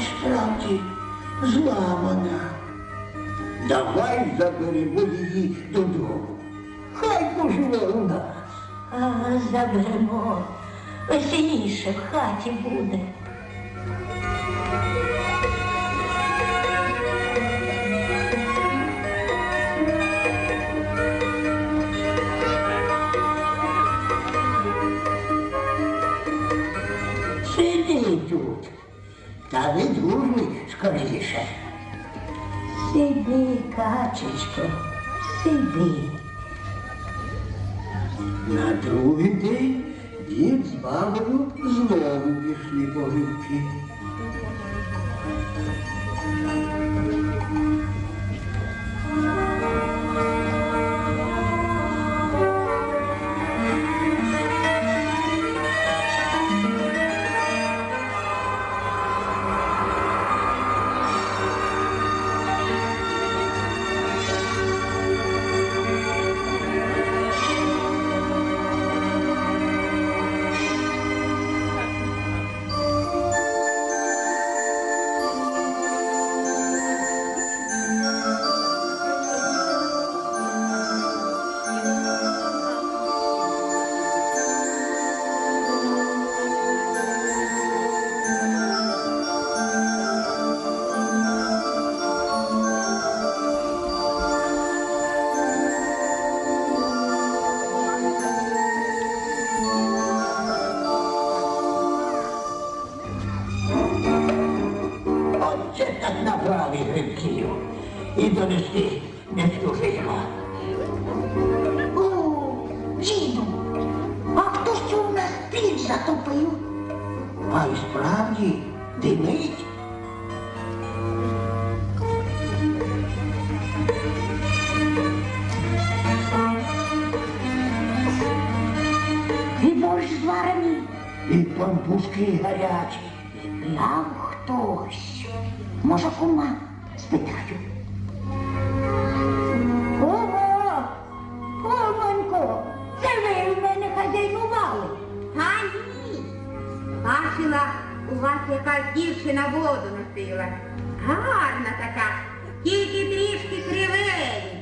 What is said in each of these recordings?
справді зламана. Давай заберемо її додому. Хай поживе у нас. А, заберемо. Веселіше в хаті буде. Сиди, качечко, сиди. На другий день дід з бабою знову пішли по грибки. І донесли не. О, діду, а хто що у нас піч затопив? А й справді димить. І борщ зварений. І пампушки гарячі. Пляв хтось. Може, кума? Спитаю. Бачила, у вас якась дівчина воду носила. Гарна така, тільки трішки кривенька.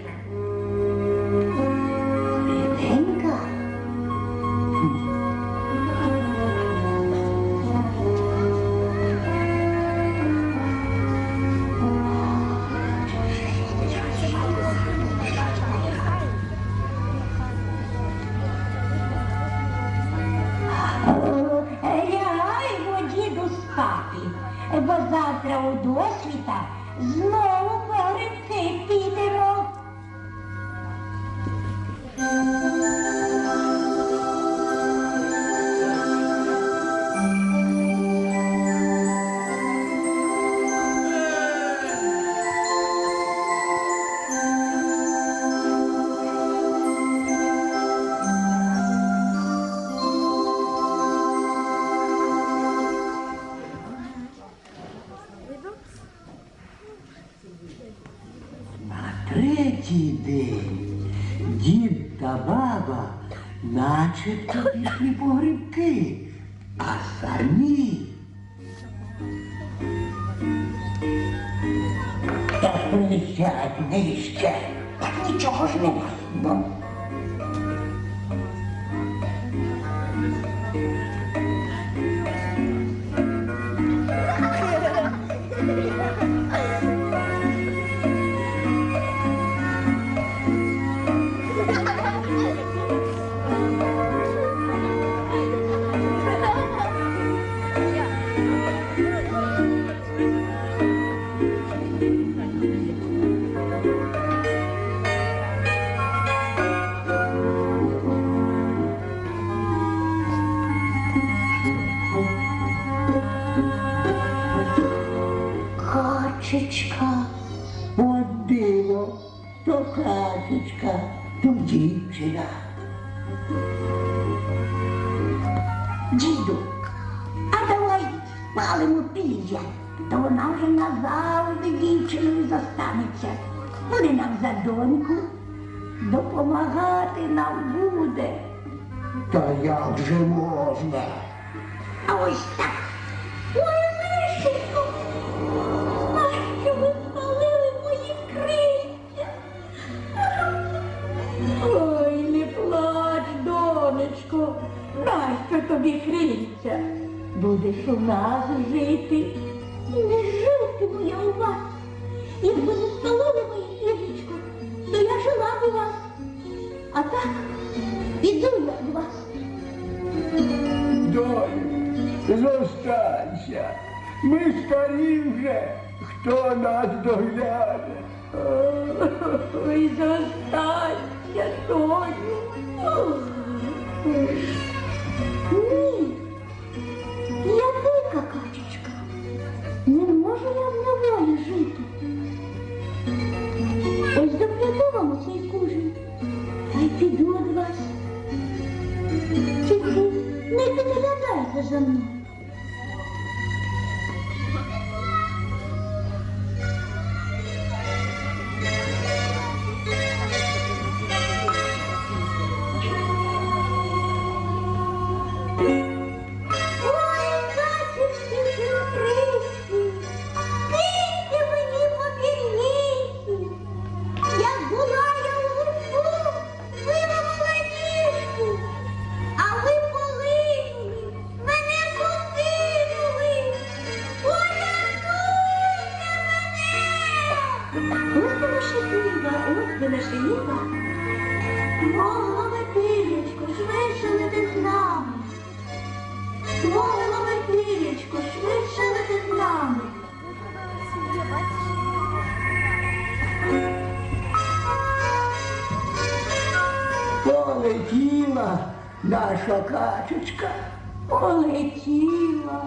Завтра у досвіта знову по грибки підемо. Третій день дід та баба начебто пішли по грибки, а самі. Та присядь нижче. Так нічого ж не Качечка. От диво, то качечка, то дівчина. Діду, а давай спалимо пір'я, то вона вже назавжди дівчиною зостанеться. Буде нам за доньку, допомагати нам буде. Та як же можна? А ось так. Тобі крильця? Будеш у нас жити. Не житиму я у вас. Якби не спалили моє крильчко, то я жила б у вас. А так, піду я від вас. Доню, зостанься. Ми старі вже. Хто нас догляне? Ой, зостанься, Тоню. Ні, я дика качечка. Не можу я в неволі жити. Ось доп'яду вам цей кужин, та й піду від вас. Тільки не підглядайте за мною. Ось ви наша Іва, ось ви наша Іва. Мовила пірячко, швидше лети з нами. Мовила пірячко, швидше лети з нами. Полетіла наша качечка. Полетіла.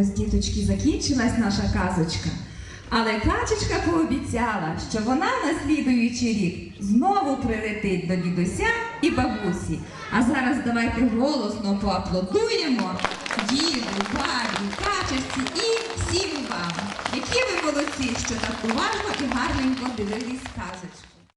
Ось, діточки, закінчилась наша казочка. Але качечка пообіцяла, що вона на слідуючий рік знову прилетить до дідуся і бабусі. А зараз давайте голосно поаплодуємо діду, бабі, качечці і всім вам, які ви молодці, що так уважно і гарненько дивились казочку.